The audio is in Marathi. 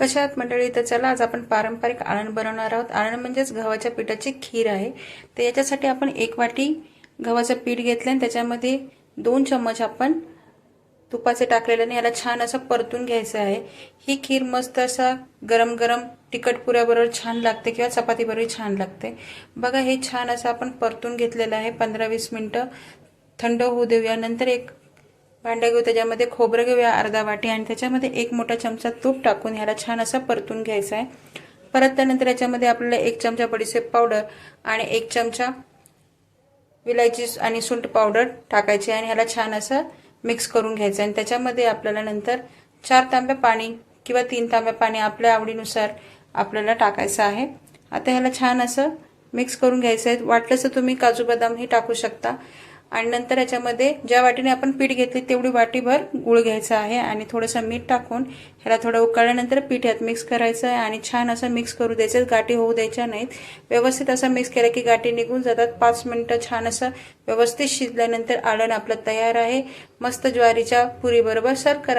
कशा आहात मंडळी? तर चला आज आपण पारंपरिक आळण बनवणार आहोत. आळण म्हणजेच गव्हाच्या पिठाची खीर आहे. तर याच्यासाठी आपण एक वाटी गव्हाचं पीठ घेतलं आणि त्याच्यामध्ये दोन चम्मच आपण तुपाचे टाकलेलं आणि याला छान असं परतून घ्यायचं आहे. ही खीर मस्त असा गरम गरम तिखट पुऱ्याबरोबर छान लागते किंवा चपातीबरोबर छान लागते. बघा हे छान असं आपण परतून घेतलेलं आहे. पंधरा वीस मिनटं थंड होऊ देऊया. नंतर एक भांडं घेऊ त्याच्यामध्ये खोबरं घेऊया अर्धा वाटी आणि त्याच्यामध्ये एक मोठा चमचा तूप टाकून ह्याला छान असं परतून घ्यायचं आहे. परत त्यानंतर याच्यामध्ये आपल्याला एक चमचा बडीसेप पावडर आणि एक चमचा विलायची आणि सुंट पावडर टाकायची आणि ह्याला छान असं मिक्स करून घ्यायचं आणि त्याच्यामध्ये आपल्याला नंतर चार तांब्या पाणी किंवा तीन तांब्या पाणी आपल्या आवडीनुसार आपल्याला टाकायचं आहे. आता ह्याला छान असं मिक्स करून घ्यायचं आहे. वाटलंच तुम्ही काजू बदामही टाकू शकता. आणि नंतर याच्यामध्ये ज्या वाटीने आपण पीठ घेतली तेवढी वाटीभर गुळ घ्यायचा आहे आणि थोडंसं मीठ टाकून ह्याला थोडं उकळल्यानंतर पीठ यात मिक्स करायचं आहे आणि छान असं मिक्स करू द्यायचं. गाठी होऊ द्यायच्या नाहीत. व्यवस्थित असं मिक्स केलं की गाठी निघून जातात. पाच मिनटं छान असं व्यवस्थित शिजल्यानंतर आळण आपलं तयार आहे. मस्त ज्वारीच्या पुरीबरोबर सर्व करा.